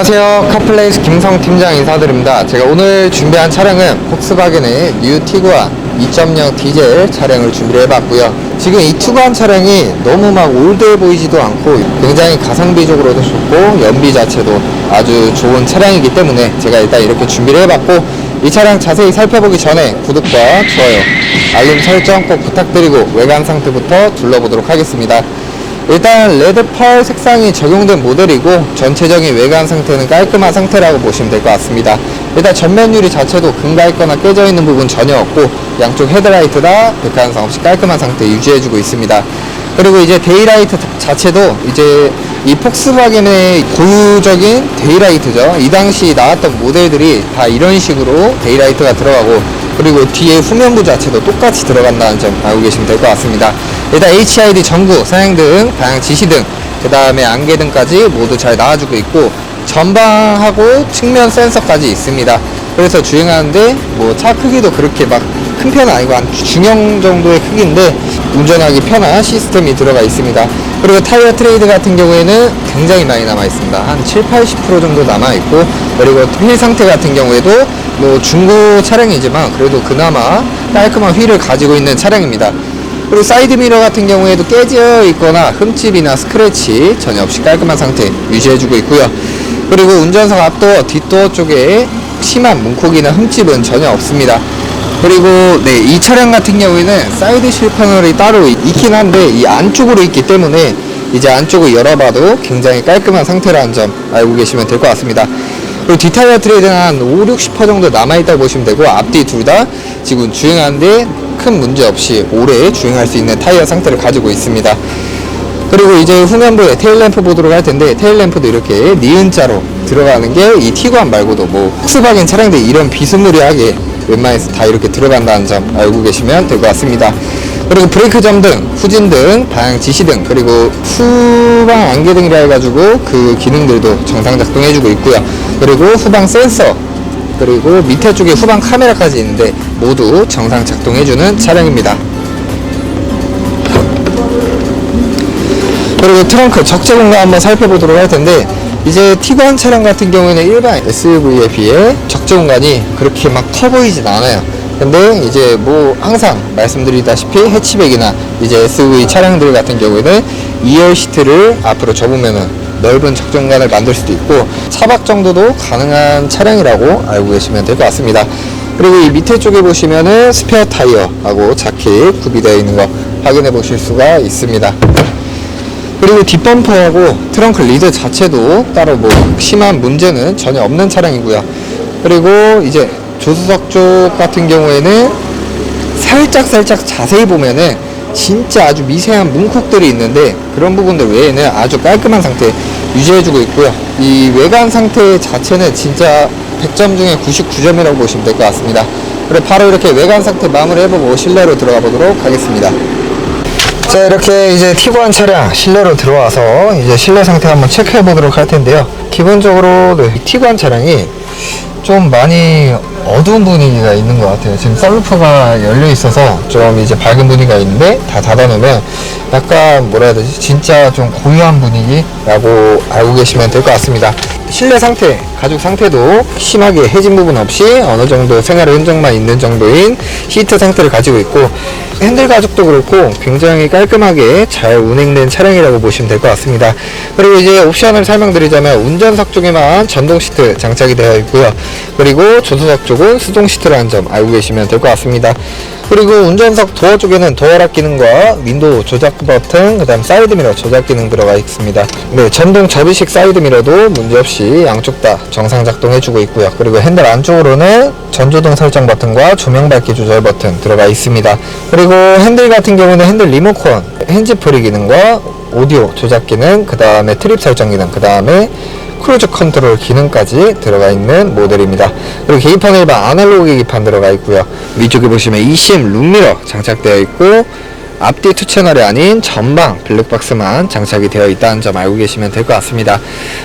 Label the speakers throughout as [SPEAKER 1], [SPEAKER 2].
[SPEAKER 1] 안녕하세요. 카플레이스 김성 팀장 인사드립니다. 제가 오늘 준비한 차량은 폭스바겐의 뉴 티구안 2.0 디젤 차량을 준비를 해봤고요. 지금 이 투구안 차량이 너무 막 올드해 보이지도 않고 굉장히 가성비적으로도 좋고 연비 자체도 아주 좋은 차량이기 때문에 제가 일단 이렇게 준비를 해봤고 이 차량 자세히 살펴보기 전에 구독과 좋아요 알림 설정 꼭 부탁드리고 외관 상태부터 둘러보도록 하겠습니다 일단 레드 펄 색상이 적용된 모델이고 전체적인 외관 상태는 깔끔한 상태라고 보시면 될 것 같습니다. 일단 전면 유리 자체도 금가 있거나 깨져 있는 부분 전혀 없고 양쪽 헤드라이트 다 백화현상 없이 깔끔한 상태 유지해주고 있습니다. 그리고 이제 데이라이트 자체도 이제 이 폭스바겐의 고유적인 데이라이트죠. 이 당시 나왔던 모델들이 다 이런 식으로 데이라이트가 들어가고 그리고 뒤에 후면부 자체도 똑같이 들어간다는 점 알고 계시면 될 것 같습니다. 일단 HID 전구, 사양등, 방향 지시등, 그 다음에 안개등까지 모두 잘 나와주고 있고 전방하고 측면 센서까지 있습니다. 그래서 주행하는데 뭐 차 크기도 그렇게 막 큰 편은 아니고 한 중형 정도의 크기인데 운전하기 편한 시스템이 들어가 있습니다. 그리고 타이어 트레이드 같은 경우에는 굉장히 많이 남아 있습니다. 한 7, 80% 정도 남아 있고 그리고 휠 상태 같은 경우에도 뭐 중고 차량이지만 그래도 그나마 깔끔한 휠을 가지고 있는 차량입니다. 그리고 사이드 미러 같은 경우에도 깨져 있거나 흠집이나 스크래치 전혀 없이 깔끔한 상태 유지해주고 있고요. 그리고 운전석 앞도어, 뒷도어 쪽에 심한 문콕이나 흠집은 전혀 없습니다. 그리고 네, 이 차량 같은 경우에는 사이드 실 패널이 따로 있- 있긴 한데 이 안쪽으로 있기 때문에 이제 안쪽을 열어봐도 굉장히 깔끔한 상태라는 점 알고 계시면 될 것 같습니다. 그리고 뒷타이어 트레이드는 한 5, 60% 정도 남아있다고 보시면 되고 앞뒤 둘 다 지금 주행하는데 큰 문제 없이 오래 주행할 수 있는 타이어 상태를 가지고 있습니다. 그리고 이제 후면부에 테일램프 보도록 할 텐데 테일램프도 이렇게 니은자로 들어가는 게 이 티구안 말고도 뭐 폭스바겐 차량들이 이런 비스무리하게 웬만해서 다 이렇게 들어간다는 점 알고 계시면 될 것 같습니다. 그리고 브레이크 점등, 후진 등, 방향 지시 등, 그리고 후방 안개 등이라 해가지고 그 기능들도 정상 작동해주고 있고요. 그리고 후방 센서, 그리고 밑에 쪽에 후방 카메라까지 있는데 모두 정상 작동해주는 차량입니다. 그리고 트렁크 적재 공간 한번 살펴보도록 할 텐데 이제 티구안 차량 같은 경우에는 일반 SUV에 비해 적재 공간이 그렇게 막 커 보이진 않아요. 근데 이제 뭐 항상 말씀드리다시피 해치백이나 이제 SUV 차량들 같은 경우에는 2열 시트를 앞으로 접으면은 넓은 공간을 만들 수도 있고 차박 정도도 가능한 차량이라고 알고 계시면 될 것 같습니다. 그리고 이 밑에 쪽에 보시면은 스페어 타이어하고 자켓 구비되어 있는 거 확인해 보실 수가 있습니다. 그리고 뒷범퍼하고 트렁크 리드 자체도 따로 뭐 심한 문제는 전혀 없는 차량이고요. 그리고 이제 조수석 쪽 같은 경우에는 살짝 살짝 자세히 보면은 진짜 아주 미세한 문콕들이 있는데 그런 부분들 외에는 아주 깔끔한 상태 유지해주고 있고요. 이 외관 상태 자체는 진짜 100점 중에 99점이라고 보시면 될 것 같습니다. 그리고 바로 이렇게 외관 상태 마무리 해보고 실내로 들어가 보도록 하겠습니다. 자 이렇게 이제 티구안 차량 실내로 들어와서 이제 실내 상태 한번 체크해 보도록 할 텐데요 기본적으로 네, 티구안 차량이 좀 많이 어두운 분위기가 있는 것 같아요. 지금 썬루프가 열려 있어서 좀 이제 밝은 분위기가 있는데 다 닫아 놓으면 약간 뭐라 해야 되지? 진짜 좀 고요한 분위기라고 알고 계시면 될 것 같습니다. 실내 상태 가죽 상태도 심하게 해진 부분 없이 어느 정도 생활의 흔적만 있는 정도인 시트 상태를 가지고 있고 핸들 가죽도 그렇고 굉장히 깔끔하게 잘 운행된 차량이라고 보시면 될 것 같습니다. 그리고 이제 옵션을 설명드리자면 운전석 쪽에만 전동 시트 장착이 되어 있고요. 그리고 조수석 쪽은 수동 시트라는 점 알고 계시면 될 것 같습니다. 그리고 운전석 도어 쪽에는 도어락 기능과 윈도우 조작 버튼, 그 다음 사이드 미러 조작 기능 들어가 있습니다. 네, 전동 접이식 사이드 미러도 문제없이 양쪽 다 정상 작동해주고 있고요. 그리고 핸들 안쪽으로는 전조등 설정 버튼과 조명 밝기 조절 버튼 들어가 있습니다. 그리고 핸들 같은 경우는 핸들 리모컨, 핸즈 프리 기능과 오디오 조작 기능, 그 다음에 트립 설정 기능, 그 다음에 크루즈 컨트롤 기능까지 들어가 있는 모델입니다. 그리고 계기판 일반 아날로그 계기판 들어가 있고요. 위쪽에 보시면 eCM 룸미러 장착되어 있고 앞뒤 투 채널이 아닌 전방 블랙박스만 장착이 되어 있다는 점 알고 계시면 될 것 같습니다.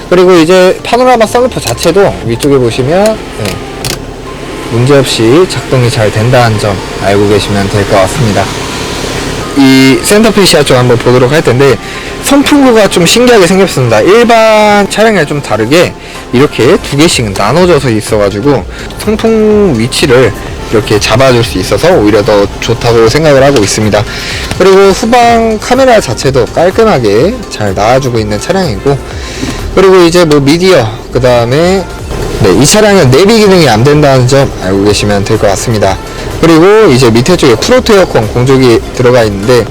[SPEAKER 1] 그리고 이제 파노라마 썬루프 자체도 위쪽에 보시면 네, 문제없이 작동이 잘 된다는 점 알고 계시면 될 것 같습니다. 이 센터페시아 쪽 한번 보도록 할 텐데 선풍구가 좀 신기하게 생겼습니다. 일반 차량이랑 좀 다르게 이렇게 두 개씩 나눠져서 있어가지고 선풍 위치를 이렇게 잡아줄 수 있어서 오히려 더 좋다고 생각을 하고 있습니다. 그리고 후방 카메라 자체도 깔끔하게 잘 나와주고 있는 차량이고 그리고 이제 뭐 미디어 그 다음에 네, 이 차량은 내비 기능이 안 된다는 점 알고 계시면 될 것 같습니다. 그리고 이제 밑에 쪽에 프로토 에어컨 공조기 들어가 있는데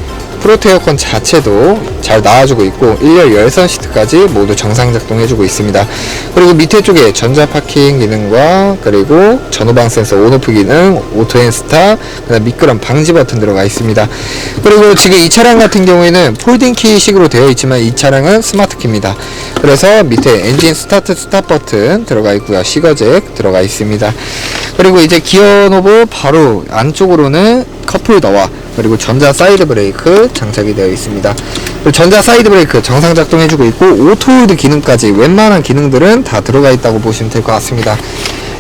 [SPEAKER 1] 프로토 에어컨 자체도 잘 나와주고 있고 1열 열선 시트까지 모두 정상 작동해주고 있습니다. 그리고 밑에 쪽에 전자 파킹 기능과 그리고 전후방 센서 온오프 기능, 오토 앤 스타, 그다음 미끄럼 방지 버튼 들어가 있습니다. 그리고 지금 이 차량 같은 경우에는 폴딩 키식으로 되어 있지만 이 차량은 스마트 키입니다. 그래서 밑에 엔진 스타트 스탑 버튼 들어가 있고요. 시거잭 들어가 있습니다. 그리고 이제 기어 노브 바로 안쪽으로는 컵홀더와 그리고 전자 사이드 브레이크 장착이 되어 있습니다. 전자 사이드 브레이크 정상 작동해주고 있고 오토홀드 기능까지 웬만한 기능들은 다 들어가 있다고 보시면 될 것 같습니다.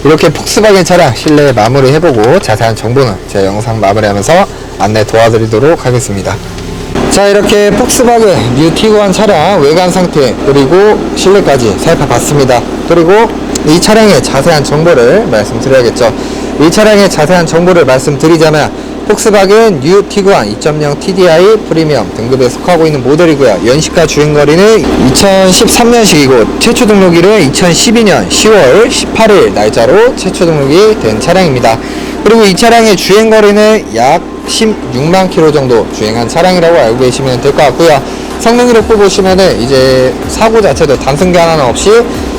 [SPEAKER 1] 이렇게 폭스바겐 차량 실내 마무리 해보고 자세한 정보는 제 영상 마무리하면서 안내 도와드리도록 하겠습니다. 자 이렇게 폭스바겐 뉴 티구안 차량 외관 상태 그리고 실내까지 살펴봤습니다. 그리고 이 차량의 자세한 정보를 말씀드려야겠죠. 이 차량의 자세한 정보를 말씀드리자면 폭스바겐 뉴 티구안 2.0 TDI 프리미엄 등급에 속하고 있는 모델이고요. 연식과 주행거리는 2013년식이고 최초 등록일은 2012년 10월 18일 날짜로 최초 등록이 된 차량입니다. 그리고 이 차량의 주행거리는 약 16만 킬로 정도 주행한 차량이라고 알고 계시면 될 것 같고요. 성능으로 뽑으시면은 이제 사고 자체도 단순기 하나는 없이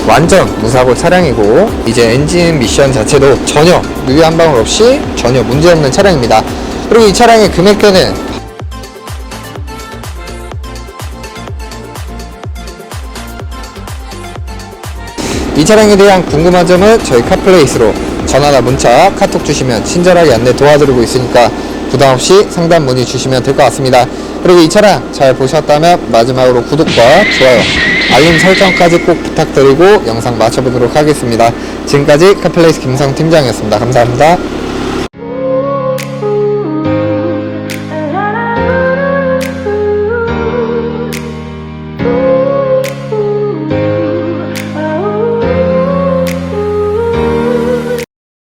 [SPEAKER 1] 완전 무사고 차량이고 이제 엔진 미션 자체도 전혀 유리 한 방울 없이 전혀 문제없는 차량입니다. 그리고 이 차량의 금액대는 이 차량에 대한 궁금한 점은 저희 카플레이스로 전화나 문자, 카톡 주시면 친절하게 안내 도와드리고 있으니까 부담 없이 상담 문의 주시면 될 것 같습니다. 그리고 이 차량 잘 보셨다면 마지막으로 구독과 좋아요, 알림 설정까지 꼭 부탁드리고 영상 마쳐보도록 하겠습니다. 지금까지 카플레이스 김성 팀장이었습니다. 감사합니다.